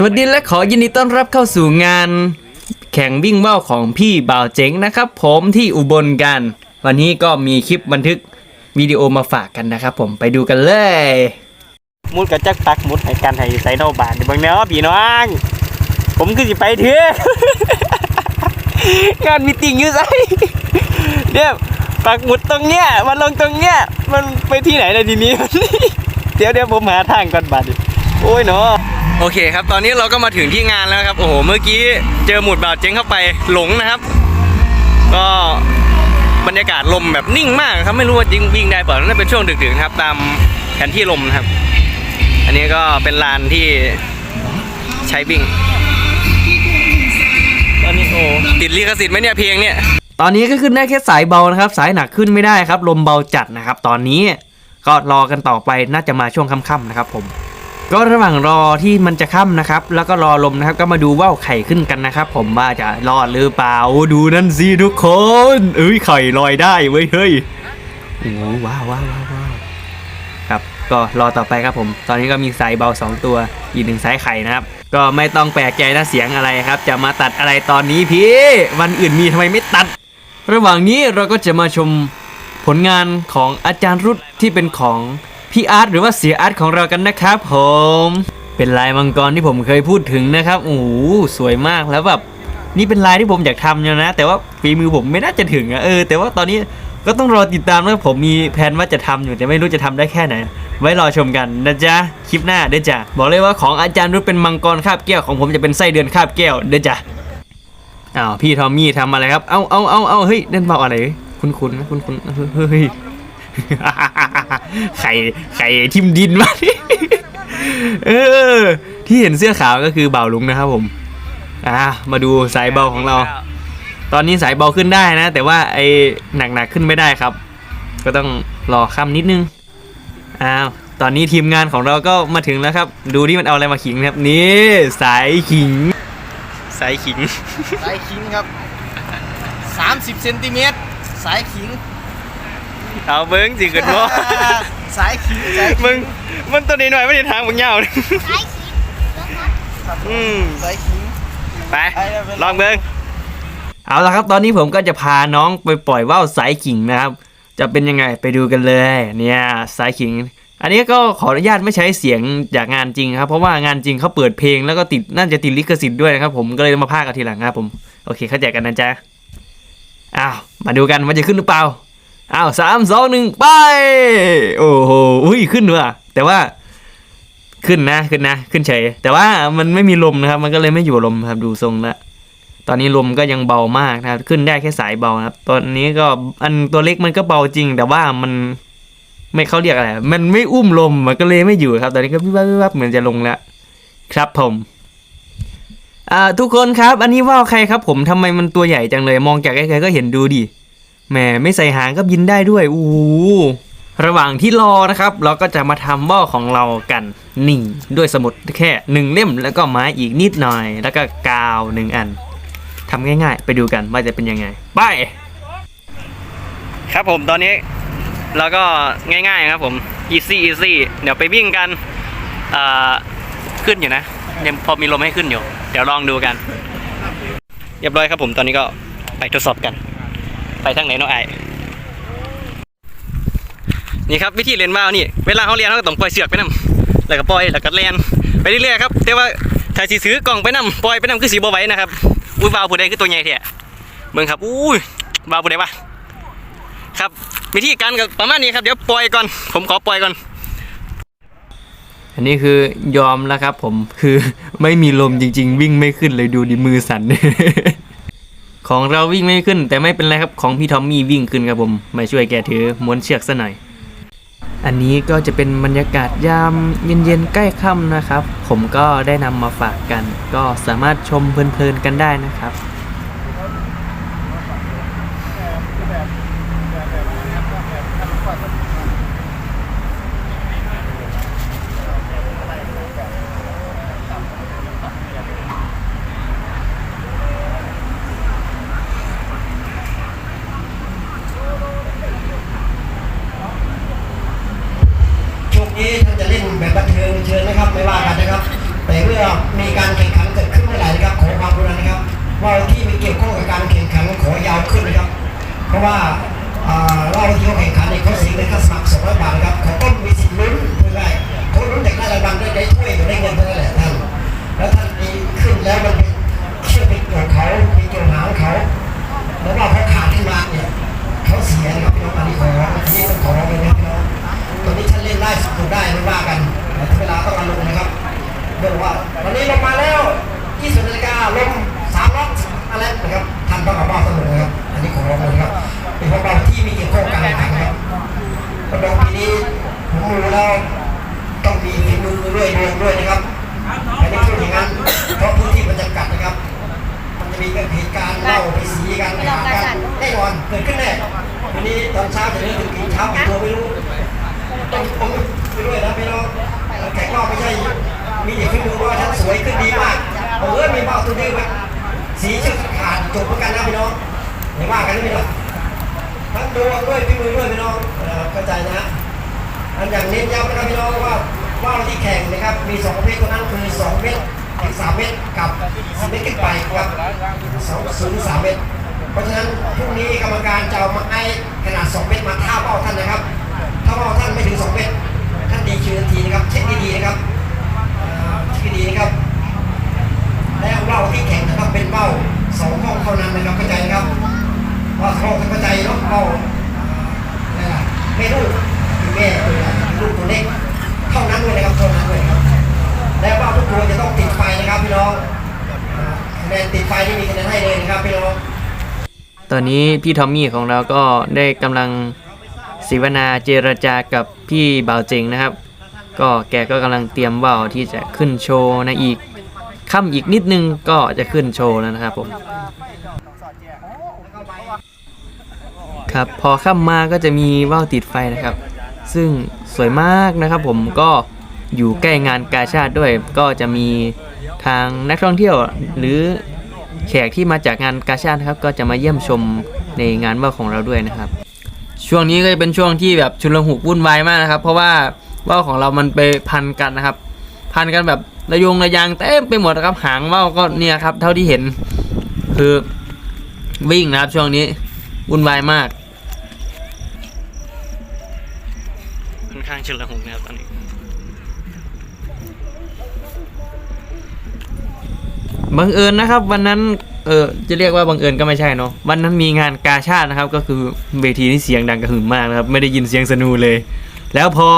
สวัสดีและขอยินดีต้อนรับเข้าสู่งาน แข่งวิ่งว่าวของพี่บ่าวเจ๋งนะครับ ผมที่อุบลกัน วันนี้ก็มีคลิปบันทึกวิดีโอมาฝากกันนะครับ ผมไปดูกันเลยมุดกับจักปักมุดให้กันให้ใส่นอบานเบางเนาะพี่น้องผมคือสิไปเถอะ งานมีติ่งอยู่ไสเนี่ยปักหมุดตรงเนี้ยมันลงตรงเนี้ยมันไปที่ไหนเลยทีนี้ เดี๋ยวเดี๋ยวผมหาทางก่อนบัดโอ้ยเนาะ โอเคครับ ตอนนี้เราก็มาถึงที่งานแล้วครับ โอ้โห เมื่อกี้เจอหมุดบาวเจ๊งเข้าไปหลงนะครับ ก็บรรยากาศลมแบบนิ่งมากครับ ไม่รู้ว่าจริงวิ่งได้เปล่าน่าจะเป็นช่วงดึกๆครับ ตามแผนที่ลมนะครับ อันนี้ก็เป็นลานที่ใช้วิ่ง ตอนนี้โอ้ติดลิขสิทธิ์ไหมเนี่ยเพลงเนี่ย ตอนนี้ก็ขึ้นได้แค่สายเบานะครับ สายหนักขึ้นไม่ได้ครับ ลมเบาจัดนะครับ ตอนนี้ก็รอกันต่อไปน่าจะมาช่วงค่ำๆนะครับผม ก็ระหว่างรอที่มันจะค่ำนะครับ แล้วก็รอลมนะครับ ก็มาดูว่าวไข่ขึ้นกันนะครับ ผมว่าจะรอดหรือเปล่า ดูนั่นสิทุกคน เอ้ยไข่ลอยได้เว้ยเฮ้ยโอ้โหว้าวว้าวว้าวครับ ก็รอต่อไปครับผม ตอนนี้ก็มีสายเบาสองตัว อีกหนึ่งสายไข่นะครับ ก็ไม่ต้องแปลกใจนะเสียงอะไรครับ จะมาตัดอะไรตอนนี้พี่ วันอื่นมีทำไมไม่ตัด ระหว่างนี้เราก็จะมาชมผลงานของอาจารย์รุดที่เป็นของ พี่อาร์ตหรือว่าเสียอาร์ตของเรากันนะครับผม เป็นลายมังกรที่ผมเคยพูดถึงนะครับโอ้โหสวยมากแล้วแบบนี่เป็นลายที่ผมอยากทำอยู่นะ แต่ว่าฝีมือผมไม่น่าจะถึงอะเออแต่ว่าตอนนี้ก็ต้องรอติดตามนะผมมีแผนว่าจะทำอยู่แต่ไม่รู้จะทำได้แค่ไหน ไว้รอชมกันนะจ๊ะคลิปหน้าเด้อจ้ะบอกเลยว่าของอาจารย์รุดเป็นมังกรคาบแก้วของผมจะเป็นไส้เดือนคาบแก้วเด้อจ้ะอ้าวพี่ทอมมี่ทำอะไรครับ เอาเอาเอาเอาเฮ้ยเล่นเบาอะไร คุณคุณนะคุณคุณเฮ้ย ไข่ไข่ทิมดินมาเออ ที่เห็นเสื้อขาวก็คือเบาลุงนะครับผมอ่ามาดูสายเบาของเรา ตอนนี้สายเบาขึ้นได้นะ แต่ว่าไอ้หนักๆขึ้นไม่ได้ครับ ก็ต้องรอค่ำนิดนึงอ้าวตอนนี้ทีมงานของเราก็มาถึงแล้วครับ ดูที่มันเอาอะไรมาขิงนะครับนี่สายขิง สายขิง สายขิงครับ 30เซนติเมตรสายขิง เอาเบิ้งสิเกิดบ่สายขิงสายขิงมึงมันตัวนี้หน่อยไม่ได้ทางมึงยาวเลยอืมสายขิงไปลองเบิ้งเอาละครับตอนนี้ผมก็จะพาน้องไปปล่อยว่าวสายขิงนะครับ จะเป็นยังไงไปดูกันเลย เนี่ยสายขิง อันนี้ก็ขออนุญาตไม่ใช้เสียงจากงานจริงครับ เพราะว่างานจริงเขาเปิดเพลงแล้วก็ติดน่าจะติดลิขสิทธิ์ด้วยนะครับผมก็เลยมาพากกันทีหลังครับผมโอเคเข้าใจกันนะจ๊ะอ้าวมาดูกันว่าจะขึ้นหรือเปล่า อ้าวสามสองหนึ่งไป โอ้โหอุ้ยขึ้นว่ะแต่ว่าขึ้นนะขึ้นนะ ขึ้นเฉย แต่ว่ามันไม่มีลมนะครับ มันก็เลยไม่อยู่ลมครับดูทรงละตอนนี้ลมก็ยังเบามากนะครับ ขึ้นได้แค่สายเบานะครับ ตอนนี้ก็อันตัวเล็กมันก็เบาจริง แต่ว่ามันไม่เขาเรียกอะไรมันไม่อุ้มลมมันก็เลยไม่อยู่ครับ ตอนนี้ก็วิบวับวิบวับเหมือนจะลงแล้วครับผมอ่าทุกคนครับ อันนี้ว่าวใครครับ ผมทำไมมันตัวใหญ่จังเลย มองจากไกลๆก็เห็นดูดิ แหมไม่ใส่หางก็บินได้ด้วยอู้ระหว่างที่รอนะครับ เราก็จะมาทำหม้อของเรากันนี่ด้วยสมุดแค่หนึ่งเล่มแล้วก็ไม้อีกนิดหน่อย แล้วก็กาวหนึ่งอันทำง่ายๆ ไปดูกันว่าจะเป็นยังไง ไป ครับผมตอนนี้เราก็ง่ายๆครับผม easy easy เดี๋ยวไปวิ่งกันขึ้นอยู่นะยังพอมีลมให้ขึ้นอยู่ เดี๋ยวลองดูกัน เรียบร้อยครับผมตอนนี้ก็ไปทดสอบกัน ไปทางไหนเนาะไอายนี่ครับวิธีเรียนว่าวนี่เวลาเขาเรียนเขาก็ต้องปล่อยเสือกไปนํแล้วก็ปล่อยแล้วก็เรียนไปเรื่อยๆครับแต่ว่าถ้าสิซื้อกล่องไปนํปล่อยไปนํคือสีบ่ไหวนะครับอุ้ยว่าวผู้ใดคือตัวใหญ่แท้เบิ่งครับอุ้ยว่าวผู้ใดวะครับวิธีการก็ประมาณนี้ครับเดี๋ยวปล่อยก่อน ผมขอปล่อยก่อน อันนี้คือยอมแล้วครับ ผมคือไม่มีลมจริง ๆ วิ่งไม่ขึ้นเลยดูดิมือสั่น ของเราวิ่งไม่ขึ้น แต่ไม่เป็นไรครับของพี่ทอมมี่วิ่งขึ้นครับผมมาช่วยแกถือม้วนเชือกซะหน่อย อันนี้ก็จะเป็นบรรยากาศยามเย็นๆใกล้ค่ำนะครับ ผมก็ได้นำมาฝากกัน ก็สามารถชมเพลินๆกันได้นะครับ ผมรู้แล้วต้องมีฝีมือด้วยดวงด้วยนะครับไม่ได้พูดอย่างนั้นเพราะพื้นที่มันจำกัดนะครับ มันจะมีเหตุการณ์เล่าไปสีกันหากันแน่นอนเกิดขึ้นแน่วันนี้ตอนเช้าจะเรื่องถึงกี่เช้ากี่ตัวไม่รู้ต้องผมไปด้วยนะพี่น้องแขกรอบไม่ใช่มีเด็กขึ้นดูว่าฉันสวยขึ้นดีมากเออมีเบาตัวเดียวไปสีชื่อขาดจบเหมือนกันนะพี่น้องไม่ว่ากันนะพี่น้องทั้งดวงด้วยพี่มือด้วยพี่น้องเออเข้าใจนะ อันอย่างเน้นย้ำนะครับพี่น้องว่าว่าวที่แข่งนะครับมี2ประเภทตัวนั้นคือ 2 เมตรถึง3เมตรกับ10เมตรขึ้นไปครับ2 0 3เมตร เพราะฉะนั้นพรุ่งนี้กรรมการจะเอามาไอ้ขนาด 2 เมตรมาท่าเป้าท่านนะครับ ถ้าเป้าท่านไม่ถึง 2 เมตร ท่านดีคิวทันทีนะครับเช็คดีๆนะครับ อนนี้พี่ทอมมี่ของเราก็ได้กำลังสิวนาเจรจากับพี่บ่าวเจงนะครับ ก็แกก็กำลังเตรียมว่าวที่จะขึ้นโชว์ในอีกค่ำอีกนิดนึงก็จะขึ้นโชว์แล้วนะครับผมครับพอค่ำมาก็จะมีว่าวติดไฟนะครับ ซึ่งสวยมากนะครับผมก็อยู่ใกล้งานกาชาติด้วยก็จะมีทางนักท่องเที่ยวหรือ แขกที่มาจากงานกาชาตินะครับก็จะมาเยี่ยมชมในงานว่าวของเราด้วยนะครับ ช่วงนี้ก็จะเป็นช่วงที่แบบชุลหุกวุ่นวายมากนะครับ เพราะว่าว่าวของเรามันไปพันกันนะครับ พันกันแบบระยงระยางเต็มไปหมดนะครับหางว่าวก็เนี่ยครับ เท่าที่เห็นคือวิ่งนะครับช่วงนี้วุ่นวายมากค่อนข้างชุลหุกนะครับตอนนี้ บังเอิญนะครับ วันนั้นเออจะเรียกว่าบังเอิญก็ไม่ใช่เนาะวันนั้นมีงานกาชาตินะครับ ก็คือเวทีนี่เสียงดังกระหึ่มมากนะครับ ไม่ได้ยินเสียงสนูเลย แล้วพอ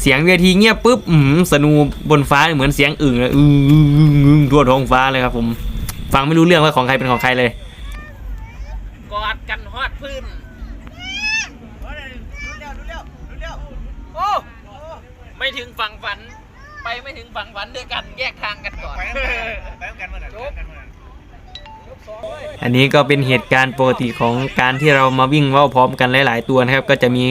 เสียงเวทีเงียบปุ๊บอืมสนูบนฟ้าเหมือนเสียงอึ่งเลยอึ้งอึ้งอึ้งอึ้งทั่วท้องฟ้าเลยครับ ผมฟังไม่รู้เรื่องว่าของใครเป็นของใครเลยกอดกันฮอดพื้นโอ้ไม่ถึงฝั่งฝัน ไปไม่ถึงฝั่งฝันด้วยกันแยกทางกันก่อนอันนี้ก็เป็นเหตุการณ์ปกติของการที่เรามาวิ่งว่าวพร้อมกันหลาย ๆ ตัวนะครับ ก็จะมี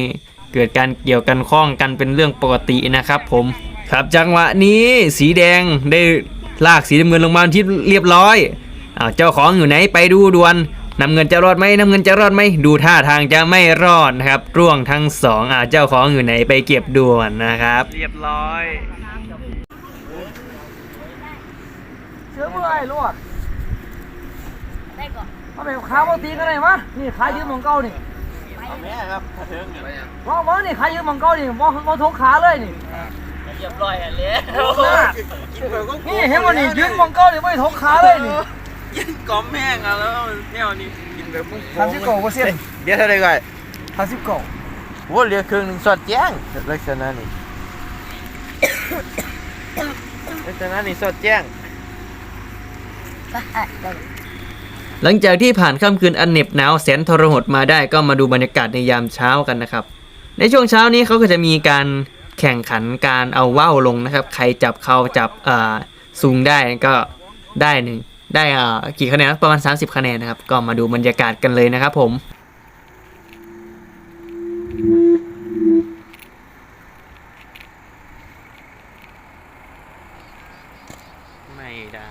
เกิดการเกี่ยวกันข้องกันเป็นเรื่องปกตินะครับ ผมครับจังหวะนี้สีแดงได้ลากสีน้ำเงินลงมาที่เรียบร้อยอ้าวเจ้าของอยู่ไหนไปดูด่วนน้ำเงินจะรอดไหมน้ำเงินจะรอดไหมดูท่าทางจะไม่รอดนะครับร่วงทั้งสองอ้าวเจ้าของอยู่ไหนไปเก็บด่วนนะครับ เรียบร้อย เสื อเมื่อยลวดได้ก่อนมาเป็นขาบ่ตีกันเลยมะนี่ขายืมของเก่านี่แม่ครับกระเทิงเนี่ยว่าว่านี่ขายืมของเก่านี่ว่าว่าทกขาเลยนี่เรียบร้อยแล้วนี่เห็นว่านี่ยืมของเก่านี่ไม่ทกขาเลยนี่กินกอมแห้งอะแล้วแนวนี้กินแบบมุ้งสามสิบเก้าเปอร์เซ็นต์เดี๋ยวเท่าไหร่ก่อนสามสิบเก้าโอ้เหลือครึ่งหนึงสอดแจ้งลักษณะนี้ลักษณะนี้สอดแจ้ง ได้หลังจากที่ผ่านค่ำคืนอันเหน็บหนาวแสนทรหดมาได้ก็มาดูบรรยากาศในยามเช้ากันนะครับ ในช่วงเช้านี้เขาก็จะมีการแข่งขันการเอาว่าวลงนะครับ ใครจับเขาจับอ่าสูงได้ก็ได้หนึ่งได้อ่ากี่คะแนนประมาณ 30 คะแนนนะครับ ก็มาดูบรรยากาศกันเลยนะครับผมไม่ได้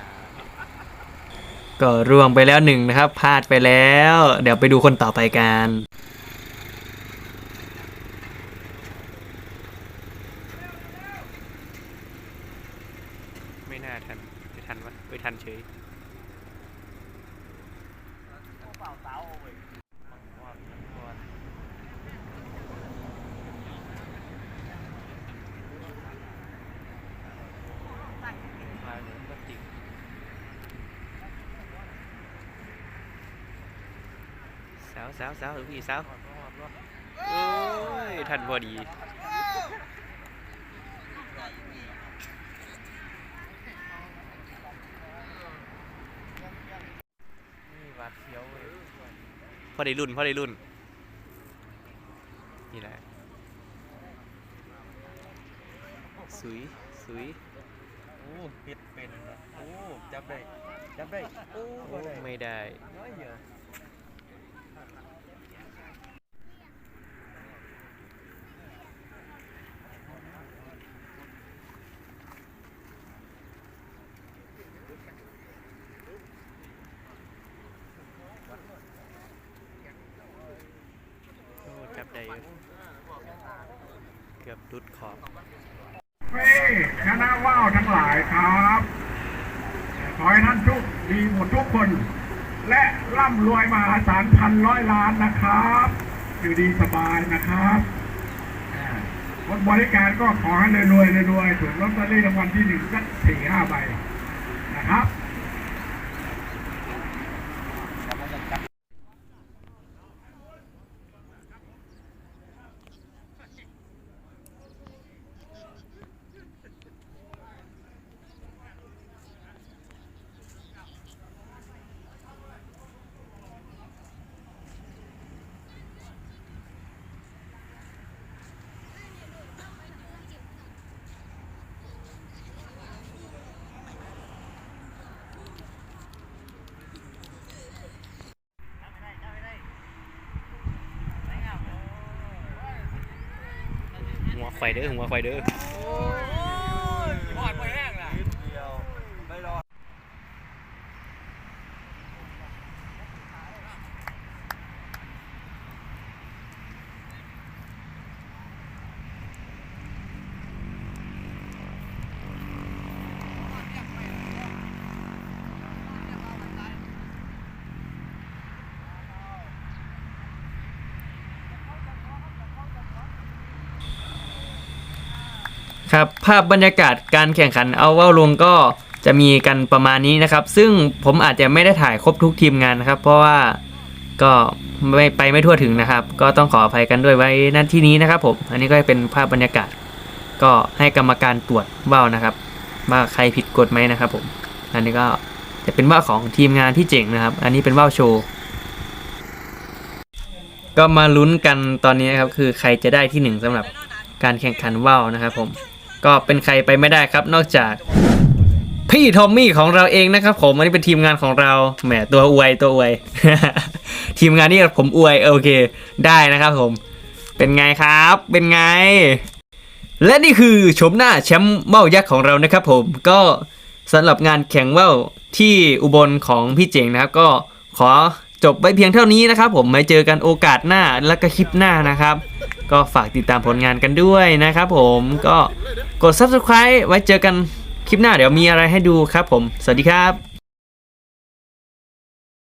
ก็ร่วงไปแล้วหนึ่งนะครับพลาดไปแล้ว เดี๋ยวไปดูคนต่อไปกันไม่น่าทันไม่ทันวะไม่ทันเฉย สาวสาวสาวพี่สาวโอ้ยทันพอดีพอได้รุ่นพอได้รุ่น นี่แหละสุยสุยโอ้เฮ็ดเป็นนะโอ้จับได้จับได้โอ้โอ้ไม่ได้ น้อยเยอะ โอ้จับได้อยู่เกือบ ดุดขอบเฮ้ยคณะว่าวทั้งหลายครับขอให้ท่านทุกดีหมดทุกคน และร่ำรวยมหาศาลพันร้อยล้านนะครับ อยู่ดีสบายนะครับคนบริการก็ขอให้รวยๆรวยๆถูกลอตเตอรี่รางวัลที่หนึ่งสักสี่ห้าใบนะครับ หัว ไฟเด้อหัวไฟเด้อ ครับภาพบรรยากาศการแข่งขันเอาว่าวลงก็จะมีกันประมาณนี้นะครับ ซึ่งผมอาจจะไม่ได้ถ่ายครบทุกทีมงานนะครับ เพราะว่าก็ไม่ไปไม่ทั่วถึงนะครับ ก็ต้องขออภัยกันด้วยไว้นั่นที่นี้นะครับผมอันนี้ก็เป็นภาพบรรยากาศ ก็ให้กรรมการตรวจว่าวนะครับว่าใครผิดกฎไหมนะครับผมอันนี้ก็จะเป็นว่าวของทีมงานที่เจ๋งนะครับ อันนี้เป็นว่าวโชว์ก็มาลุ้นกันตอนนี้นะครับคือใครจะได้ที่หนึ่งสำหรับการแข่งขันว่าวนะครับผม ก็เป็นใครไปไม่ได้ครับ นอกจากพี่ทอมมี่ของเราเองนะครับผมอันนี้เป็นทีมงานของเราแหมตัวอวยตัวอวย ทีมงานนี่ผมอวยโอเค ได้นะครับผม เป็นไงครับ เป็นไง และนี่คือชมหน้าแชมป์ว่าวยักษ์ของเรานะครับผมก็สำหรับงานแข่งว่าวที่อุบลของพี่เจ๋งนะครับ ก็ขอ จบไว้เพียงเท่านี้นะครับผมไม่เจอกันโอกาสหน้าและก็คลิปหน้านะครับ ก็ฝากติดตามผลงานกันด้วยนะครับผมก็กด subscribe ไว้เจอกันคลิปหน้าเดี๋ยวมีอะไรให้ดูครับผม สวัสดีครับ